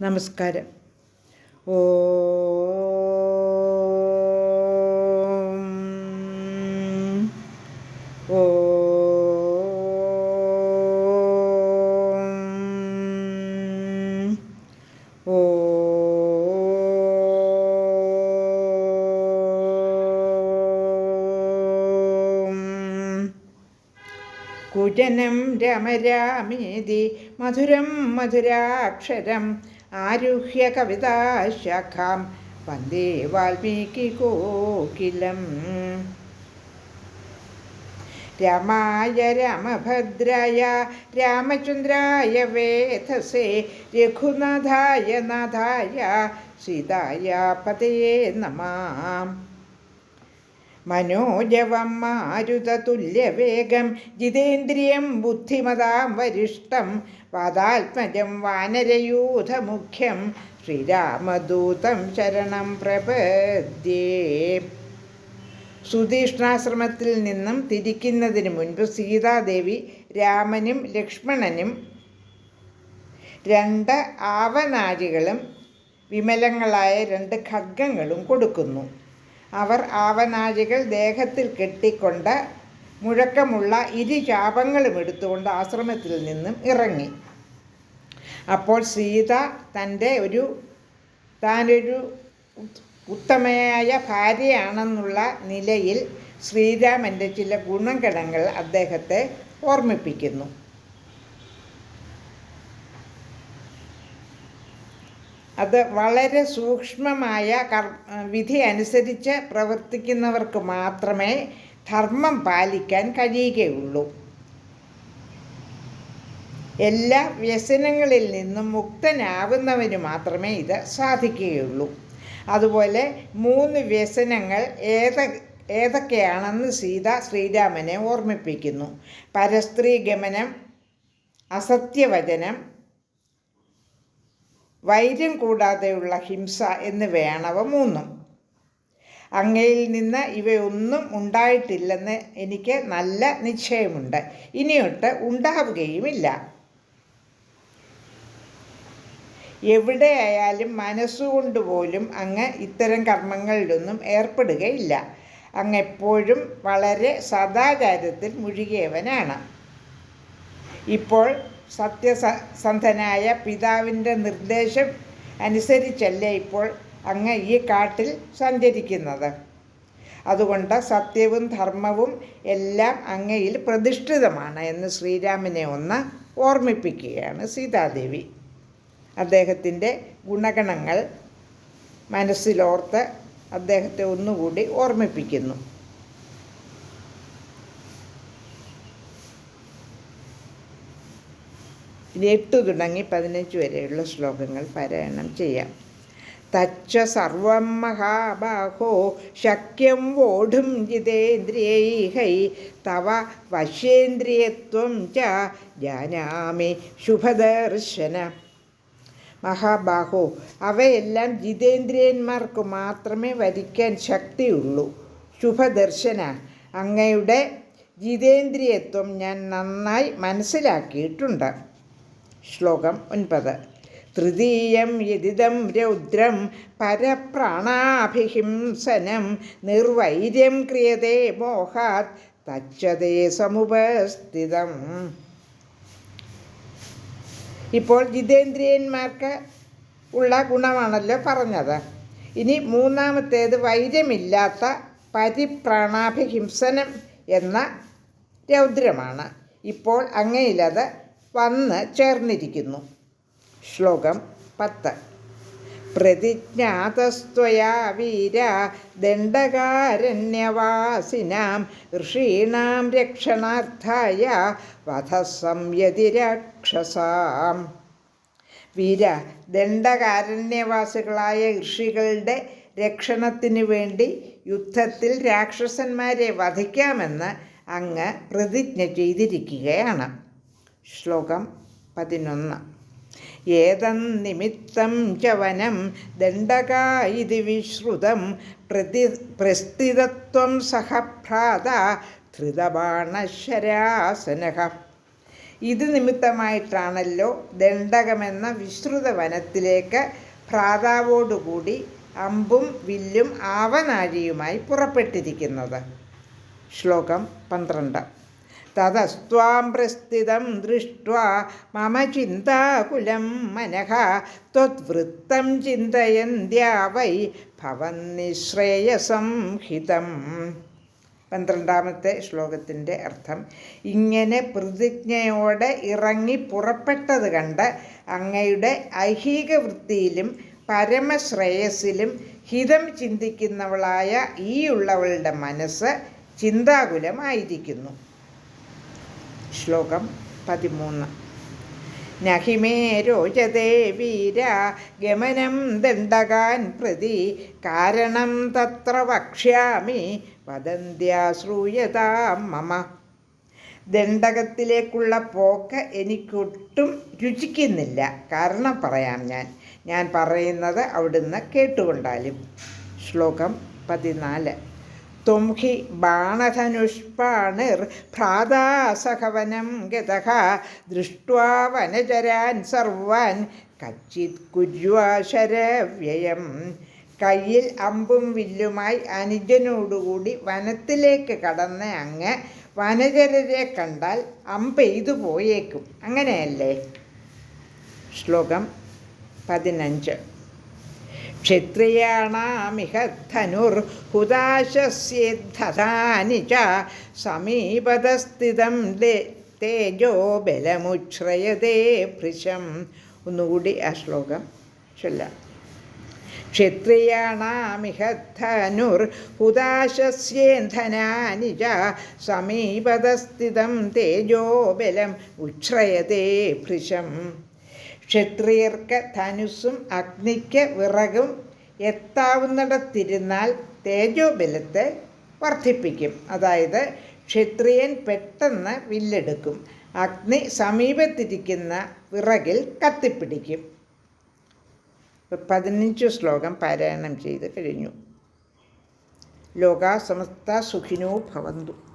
നമസ്കാരം. ഓ കുജനം രമരാമേതി മധുരം മധുരാക്ഷരം आरुह्य कविताशाखां वंदे वाल्मीकिकोकिलम् रमाय रामभद्राय रामचन्द्राय वेधसे रघुनाथाय नाथाय सीताय पतये नमः മനോജവം മാരുതതുല്യവേഗം ജിതേന്ദ്രിയം ബുദ്ധിമതാം വരിഷ്ടം വാദാത്മജം വാനരയൂഥമുഖ്യം ശ്രീരാമദൂതം ശരണം പ്രപദ്യേ. സുതീഷ്ണാശ്രമത്തിൽ നിന്നും തിരിക്കുന്നതിന് മുൻപ് സീതാദേവി രാമനും ലക്ഷ്മണനും രണ്ട് ആവനാഴികളും വിമലങ്ങളായ രണ്ട് ഖഡ്ഗങ്ങളും കൊടുക്കുന്നു. അവർ ആവനാഴികൾ ദേഹത്തിൽ കെട്ടിക്കൊണ്ട് മുഴക്കമുള്ള ഇരു ചാപങ്ങളും എടുത്തുകൊണ്ട് ആശ്രമത്തിൽ നിന്നും ഇറങ്ങി. അപ്പോൾ സീത തന്റെ ഒരു താനൊരു ഉത്തമയായ ഭാര്യയാണെന്നുള്ള നിലയിൽ ശ്രീരാമന്റെ ചില ഗുണഗണങ്ങൾ അദ്ദേഹത്തെ ഓർമ്മിപ്പിക്കുന്നു. അത് വളരെ സൂക്ഷ്മമായ കർ വിധി അനുസരിച്ച് പ്രവർത്തിക്കുന്നവർക്ക് മാത്രമേ ധർമ്മം പാലിക്കാൻ കഴിയുകയുള്ളൂ. എല്ലാ വ്യസനങ്ങളിൽ നിന്നും മുക്തനാവുന്നവന് മാത്രമേ ഇത് സാധിക്കുകയുള്ളൂ. അതുപോലെ മൂന്ന് വ്യസനങ്ങൾ ഏത ഏതൊക്കെയാണെന്ന് സീത ശ്രീരാമനെ ഓർമ്മിപ്പിക്കുന്നു. പരസ്ത്രീ ഗമനം അസത്യവചനം വൈര്യം കൂടാതെയുള്ള ഹിംസ എന്നിവയാണവ മൂന്നും. അങ്ങയിൽ നിന്ന് ഇവയൊന്നും ഉണ്ടായിട്ടില്ലെന്ന് എനിക്ക് നല്ല നിശ്ചയമുണ്ട്. ഇനിയൊട്ട് ഉണ്ടാവുകയുമില്ല. എവിടെയായാലും മനസ്സുകൊണ്ട് പോലും അങ്ങ് ഇത്തരം കർമ്മങ്ങളിലൊന്നും ഏർപ്പെടുകയില്ല. അങ്ങ് എപ്പോഴും വളരെ സദാചാരത്തിൽ മുഴുകിയവനാണ്. ഇപ്പോൾ സത്യസന്ധനായ പിതാവിന്റെ നിർദ്ദേശം അനുസരിച്ചല്ലേ ഇപ്പോൾ അങ്ങ് ഈ കാട്ടിൽ സഞ്ചരിക്കുന്നത്? അതുകൊണ്ട് സത്യവും ധർമ്മവും എല്ലാം അങ്ങയിൽ പ്രതിഷ്ഠിതമാണ് എന്ന് ശ്രീരാമനെ ഒന്ന് ഓർമ്മിപ്പിക്കുകയാണ് സീതാദേവി. അദ്ദേഹത്തിന്റെ ഗുണഗണങ്ങൾ മനസ്സിലോർത്ത് അദ്ദേഹത്തെ ഒന്നുകൂടി ഓർമ്മിപ്പിക്കുന്നു. എട്ട് തുടങ്ങി പതിനഞ്ച് വരെയുള്ള ശ്ലോകങ്ങൾ പാരായണം ചെയ്യാം. തച്ച സർവം മഹാബാഹോ ശക്യം വോഢും ജിതേന്ദ്രിയൈഹൈ തവ വശ്യേന്ദ്രിയത്വം ച ജാനാമി ശുഭദർശന. മഹാബാഹോ അവയെല്ലാം ജിതേന്ദ്രിയന്മാർക്ക് മാത്രമേ വരിക്കാൻ ശക്തിയുള്ളൂ. ശുഭദർശന. അങ്ങയുടെ ജിതേന്ദ്രിയത്വം ഞാൻ നന്നായി മനസ്സിലാക്കിയിട്ടുണ്ട്. ശ്ലോകം ഒൻപത്. തൃതീയം യതിദം രൗദ്രം പരപ്രാണാഭിഹിംസനം നിർവൈര്യം ക്രിയതേ മോഹാത് തച്ചതേ സമുപസ്ഥിതം. ഇപ്പോൾ ജിതേന്ദ്രിയന്മാർക്ക് ഉള്ള ഗുണമാണല്ലോ പറഞ്ഞത്. ഇനി മൂന്നാമത്തേത് വൈര്യമില്ലാത്ത പരിപ്രാണാഭിഹിംസനം എന്ന രൗദ്രമാണ്. ഇപ്പോൾ അങ്ങയിലത് വന്ന് ചേർന്നിരിക്കുന്നു. ശ്ലോകം പത്ത്. പ്രതിജ്ഞാതസ്ത്വയാ വീര ദണ്ഡകാരണ്യവാസിനാം ഋഷീണാം രക്ഷണാർത്ഥായ വധസംയതിരക്ഷസാം വീര ദണ്ഡകാരണ്യവാസികളായ ഋഷികളുടെ രക്ഷണത്തിനു വേണ്ടി യുദ്ധത്തിൽ രാക്ഷസന്മാരെ വധിക്കാമെന്ന് അങ്ങ് പ്രതിജ്ഞ ചെയ്തിരിക്കുകയാണ്. ശ്ലോകം പതിനൊന്ന്. ഏതന്നിമിത്തം നിമിത്തം ചവനം ദണ്ഡകായി വിശ്രുതം പ്രതി പ്രസ്ഥിതത്വം സഹഭ്രാത ധൃതബാണശരാസന ഇത് നിമിത്തമായിട്ടാണല്ലോ ദണ്ഡകമെന്ന വിശ്രുത വനത്തിലേക്ക് ഭ്രാതാവോടുകൂടി അമ്പും വില്ലും ആവനാഴിയുമായി പുറപ്പെട്ടിരിക്കുന്നത്. ശ്ലോകം പന്ത്രണ്ട്. തതസ്ത്വാം പ്രസ്ഥിതം ദൃഷ്ട്വാ മമ ചിന്താകുലം മനഃ. ത്വത്വൃത്തം ചിന്തയന്ത്യാ വൈ ഭവന്നിശ്രേയസംഹിതം പന്ത്രണ്ടാമത്തെ ശ്ലോകത്തിന്റെ അർത്ഥം ഇങ്ങനെ പ്രതിജ്ഞയോടെ ഇറങ്ങി പുറപ്പെട്ടത് കണ്ട് അങ്ങയുടെ ഐഹിക വൃത്തിയിലും പരമശ്രേയസിലും ഹിതം ചിന്തിക്കുന്നവളായ ഈ ഉള്ളവളുടെ മനസ്സ് ചിന്താകുലമായിരിക്കുന്നു. ശ്ലോകം പതിമൂന്ന്. നഹിമേ രോചതേ വീര ഗമനം ദണ്ഡകാൻ പ്രതി കാരണം തത്ര വക്ഷ്യാമി വദന്ത്യാശ്രൂയതാം മമ. ദണ്ഡകത്തിലേക്കുള്ള പോക്ക് എനിക്കൊട്ടും രുചിക്കുന്നില്ല. കാരണം പറയാം ഞാൻ. ഞാൻ പറയുന്നത് അവിടുന്ന് കേട്ടുകൊണ്ടാലും. ശ്ലോകം പതിനാല്. ത്വം ഹി ബാണധനുഷ്പാണിർ ഭ്രാതാസഹവനം ഗതഹ ഗതഃ ദൃഷ്ട്വാ സർവാൻ കച്ചിത് കുജ്വാശരവ്യയം കയ്യിൽ അമ്പും വില്ലുമായി അനുജനോടുകൂടി വനത്തിലേക്ക് കടന്ന അങ്ങ് വനചരരെ കണ്ടാൽ അമ്പെയ്തു പോയേക്കും. അങ്ങനെയല്ലേ? ശ്ലോകം പതിനഞ്ച്. ക്ഷത്രിയാണാമിഹ ധനുർഹുതാശസ്യേദ്ധതാനി ച സമീപതസ്ഥിതം തേജോ ബലമുശ്രയതേ ഭൃശം. ഒന്നുകൂടി ആ ശ്ലോകം ചൊല്ലാം. ക്ഷത്രിയാണാമിഹ ധനുർഹുതാശസ്യേന്ധനാനി ച സമീപതസ്ഥിതം തേജോ ബലം ഉച്ഛ്രയതേ ഭൃശം. ക്ഷത്രിയർക്ക് ധനുസ്സും അഗ്നിക്ക് വിറകും എത്താവുന്നിടത്തിരുന്നാൽ തേജോബലത്തെ വർദ്ധിപ്പിക്കും അതായത് ക്ഷത്രിയൻ പെട്ടെന്ന് വില്ലെടുക്കും. അഗ്നി സമീപത്തിരിക്കുന്ന വിറകിൽ കത്തിപ്പിടിക്കും. പതിനഞ്ച് ശ്ലോകം പാരായണം ചെയ്ത് കഴിഞ്ഞു. ലോകാസമസ്ത സുഖിനോ ഭവന്തു.